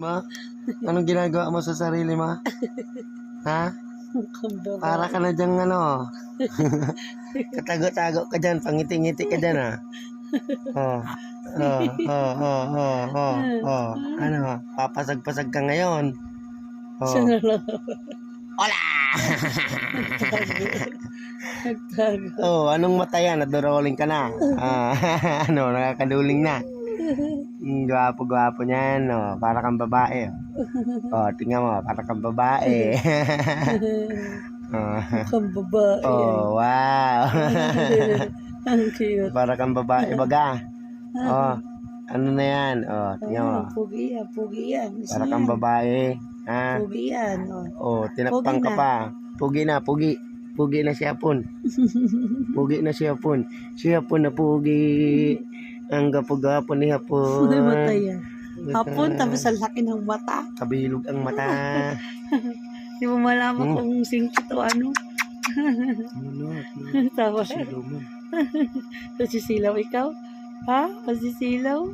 Ma, anong ginagawa mo sa sarili mo? Ha? Para ka na dyan ano. Katago-tago ka dyan, pangiti-ngiti ka dyan ah. Oh. Oh, oh, oh, oh, oh, oh. Ano, papasag-pasag ka ngayon. Oh. Hola! Oh, anong mata yan? Nadoroling ka na. Ah, ano, nakakaduling na. Mm, gwapo-gwapo niyan, no. Para kang babae. Oh, tingnan mo, para kang babae. oh, Mukhang babae. oh, wow. Ang cute. para kang babae baga. Oh, ano na yan? Oh, tingnan mo. Ah, pugi yan, pugi yan. Para kang babae. Ha? Pugi yan. Oh. Oh, tinakpang Pugi ka pa. Pugi na, pugi. Pugi na siya pun. Pugi na siya pun. Siya pun na pugi. Ang gapo-gapo ni Hapon. May mata yan. Hapon, tapos ang laki ng mata. Kabilog ang mata. Di mo malaman Hmm. kung singkit o ano. Ano, mo. Nasisilaw ikaw? Ha? Nasisilaw?